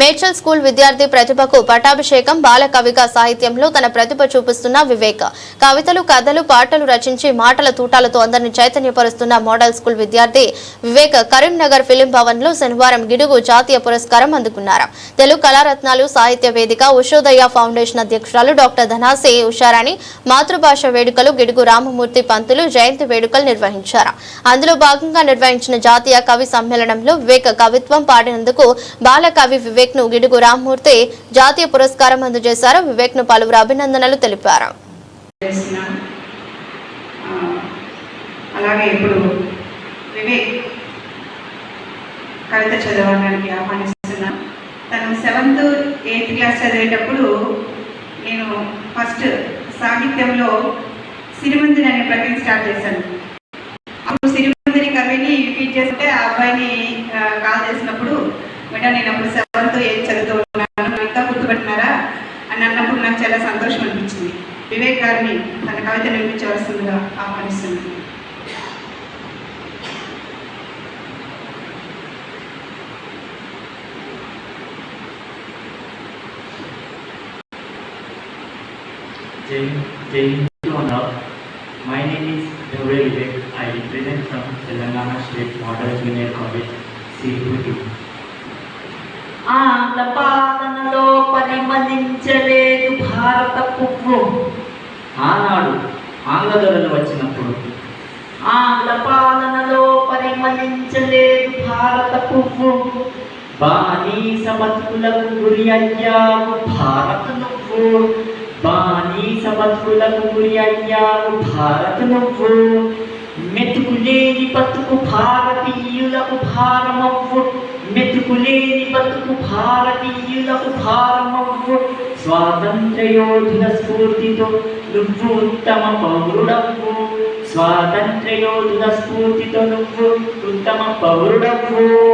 Medchal school విద్యార్థి ప్రతిభకు పటాభిషేకం బాల కవిగా సాహిత్యంలో తన ప్రతిభ చూపిస్తున్న వివేక్. కవితలు కథలు పాటలు రచించి మాటల తూటాలతో అందరిని చైతన్యపరుస్తున్న మోడల్ స్కూల్ విద్యార్థి వివేక్ కరీంనగర్ ఫిలిం భవన్లో శనివారం గిడుగు జాతీయ పురస్కారం అందుకున్నారు. తెలుగు కళారత్నాలు సాహిత్య వేదిక ఉషోదయ ఫౌండేషన్ అధ్యక్షురాలు డాక్టర్ ధనాసి ఉషారాణి మాతృభాష వేడుకలు గిడుగు రామమూర్తి పంతులు జయంతి వేడుకలు నిర్వహించారు. అందులో భాగంగా నిర్వహించిన జాతీయ కవి సమ్మేళనంలో వివేక్ కవిత్వం పాడినందుకు బాల కవి వివేక్ను గిడుగు రామ్మూర్తి జాతీయ పురస్కారం అందజేశారు. వివేక్ను పలువురు అభినందనలు తెలిపారు. అలాగే ఇప్పుడు వివేక్ కవిత చదవడానికి ఆహ్వానిస్తున్నాను తను సెవెంత్ ఎయిత్ క్లాస్ చదివేటప్పుడు నేను ఫస్ట్ సాహిత్యంలో సిరిమందిని అనే ప్రక్రియ స్టార్ట్ చేశాను. అప్పుడు సిరిమందిని కవిని ఫీడ్ చేస్తే ఆ అబ్బాయిని కాల్ చేసినప్పుడు మేడం నేను అప్పుడు చదువుతూ ఉన్నాను ఇంకా గుర్తుపెట్టినారా అని అన్నప్పుడు నాకు చాలా సంతోషం అనిపించింది వివేక్ గారిని తన కవిత నిర్మించవలసిందిగా ఆహ్వానిస్తున్నాను Jai Jai Hindu. My name is Devre Vivek. I represent from Telangana State Model Junior College, Siripudi. ఆంగ్ల పాలనలో పరిమళించలేదు భారత పువ్వు ఆనాడు ఆంగ్లదొరలు వచ్చినప్పుడు ఆంగ్ల పాలనలో పరిమళించలేదు భారత పువ్వు బానీస బతుకులకు గురి అయ్యావు భారత్ నువ్వు బానీస బతుకులకు గురి అయ్యావు భారత్ నువ్వు మెతుకులేని బతుకు భారతీయులకు భారమవ్వు. మెతుకులేని బతుకు భారతీయులకు భారమవ్వు. స్వాతంత్రయోధుల స్ఫూర్తితో నువ్వు ఉత్తమ పౌరుడవ్వు. స్వాతంత్రయోధుల స్ఫూర్తితో నువ్వు ఉత్తమ పౌరుడవ్వు.